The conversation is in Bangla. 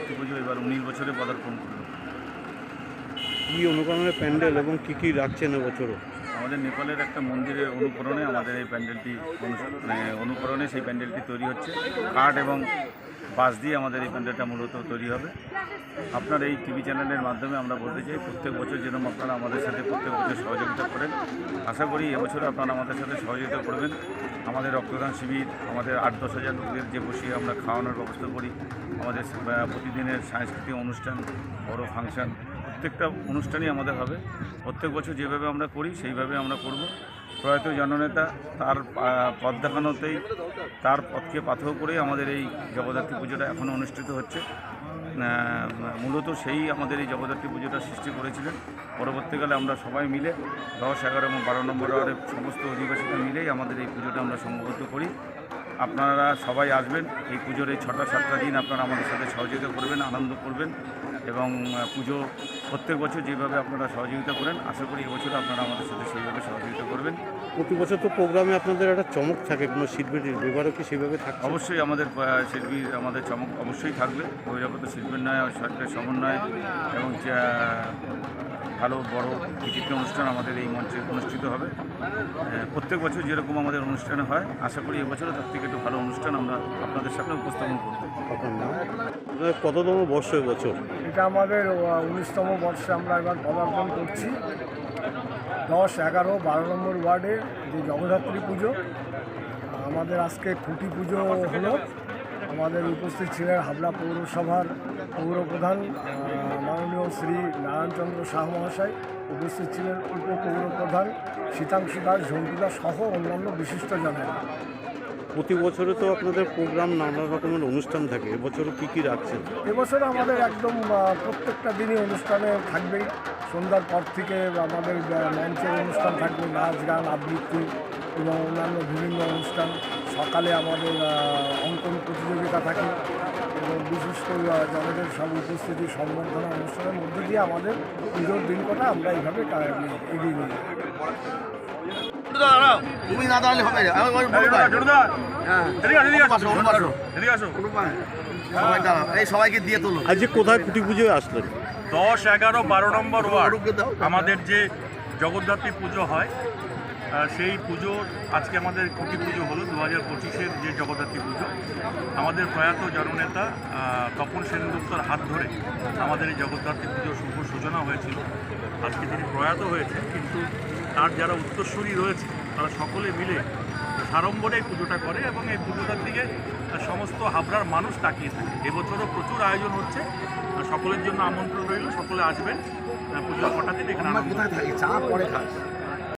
জগদ্ধাত্রী পুজো এবার উনিশ বছরে পদার্পণ করল। কী অনুকরণের প্যান্ডেল এবং কী কী রাখছেন এবছরও? আমাদের নেপালের একটা মন্দিরের অনুকরণে আমাদের এই প্যান্ডেলটি মানে অনুকরণে সেই প্যান্ডেলটি তৈরি হচ্ছে। কাঠ এবং বাঁশ দিয়ে আমাদের এই প্যান্ডেলটা মূলত তৈরি হবে। আপনার এই টিভি চ্যানেলের মাধ্যমে আমরা বলতে চাই, প্রত্যেক বছর যেরকম আপনারা আমাদের সাথে প্রত্যেক বছর সহযোগিতা করেন, আশা করি এবছর আপনারা আমাদের সাথে সহযোগিতা করবেন। আমাদের রক্তদান শিবির, আমাদের আট দশ হাজার লোকদের যে বসিয়ে আমরা খাওয়ানোর ব্যবস্থা করি, আমাদের প্রতিদিনের সাংস্কৃতিক অনুষ্ঠান, বড় ফাংশন, প্রত্যেকটা অনুষ্ঠানই আমাদের হবে। প্রত্যেক বছর যেভাবে আমরা করি, সেইভাবে আমরা করব। প্রয়াত জননেতা তার পথ দেখানোতেই তার পথকে পাথর করেই আমাদের এই জগদ্ধাত্রী পুজোটা এখনও অনুষ্ঠিত হচ্ছে। মূলত সেই আমাদের এই জগদ্ধাত্রী পুজোটা সৃষ্টি করেছিলেন। পরবর্তীকালে আমরা সবাই মিলে দশ, এগারো এবং বারো নম্বর সমস্ত অধিবাসীরা মিলেই আমাদের এই পুজোটা আমরা সংগঠিত করি। আপনারা সবাই আসবেন। এই পুজোর এই ছটা সাতটা দিন আপনারা আমাদের সাথে সহযোগিতা করবেন আনন্দ করবেন এবং পুজো প্রত্যেক বছর যেভাবে আপনারা সহযোগিতা করেন আশা করি এবছর আপনারা আমাদের সাথে সেইভাবে সহযোগিতা করবেন। প্রতি বছর তো প্রোগ্রামে আপনাদের একটা চমক থাকে কোনো শিল্পীর এবারও কি সেভাবে থাকছে? অবশ্যই আমাদের শিল্পীর আমাদের চমক অবশ্যই থাকবে। বহিরাগত শিল্পীর নয় সরকারের সমন্বয় এবং ভালো বড় বিচিত্র অনুষ্ঠান আমাদের এই মঞ্চে অনুষ্ঠিত হবে। প্রত্যেক বছর যেরকম আমাদের অনুষ্ঠান হয় আশা করি এবছরও তার থেকে একটু ভালো অনুষ্ঠান আমরা আপনাদের সামনে উপস্থাপন করব। কততম বর্ষ বছর এটা আমাদের উনিশতম বর্ষে আমরা এবার পদার্পণ করছি। দশ এগারো বারো নম্বর ওয়ার্ডে যে জগদ্ধাত্রী পুজো আমাদের আজকে খুঁটি পুজো হলো। আমাদের উপস্থিত ছিলেন হাবড়া পৌরসভার পৌরপ্রধান আহ, মাননীয় শ্রী নারায়ণচন্দ্র শাহ মহাশয় উপস্থিত ছিলেন উপপৌরপ্রধান শীতাংশু দাস ঝন্টু দাস সহ অন্যান্য বিশিষ্ট জনেরা। প্রতি বছরে তো আপনাদের প্রোগ্রাম নানা রকমের অনুষ্ঠান থাকে। এবছরও কি কি রাখছেন? এবছর আমাদের একদম প্রত্যেকটা দিনই অনুষ্ঠানে থাকবেই। সন্ধ্যার পর থেকে আমাদের মঞ্চের অনুষ্ঠান থাকবে নাচ গান আবৃত্তি এবং অন্যান্য বিভিন্ন অনুষ্ঠান। সকালে আমাদের অঙ্কন প্রতিযোগিতা থাকে এবং বিশিষ্ট আহ, জনদের সব উপস্থিতি সম্বর্ধনা অনুষ্ঠানের মধ্যে দিয়ে আমাদের পুজোর দিন কটা আমরা এইভাবে এগিয়ে নিয়ে যাই। তুমি না দাঁড়ালে হবে না। আমি বলব, বলব, হ্যাঁ। পাশে, ওর পাশে। সবাই দাঁড়াও। এই সবাইকে দিয়ে তোলো আজকে কোথায় খুঁটি পুজোয় আসলেন দশ এগারো বারো নম্বর ওয়ার্ড। আমাদের যে জগদ্ধাত্রী পুজো হয় সেই পুজোর, আজকে আমাদের খুঁটি পুজো হলো দু হাজার পঁচিশের যে জগদ্ধাত্রী পুজো। আমাদের প্রয়াত জননেতা তপন সেনগুপ্তর হাত ধরে আমাদের এই জগদ্ধাত্রী পুজোর শুভ সূচনা হয়েছিল। আজকে তিনি প্রয়াত হয়েছেন, কিন্তু তার যারা উত্তরসূরি রয়েছে, তারা সকলে মিলে সাড়ম্বরে এই পুজোটা করে এবং এই পুজোটার দিকে সমস্ত হাবড়ার মানুষ তাকিয়ে থাকে। এবছরও প্রচুর আয়োজন হচ্ছে সকলের জন্য আমন্ত্রণ রইল, সকলে আসবেন পুজোর কটা দিন এখানে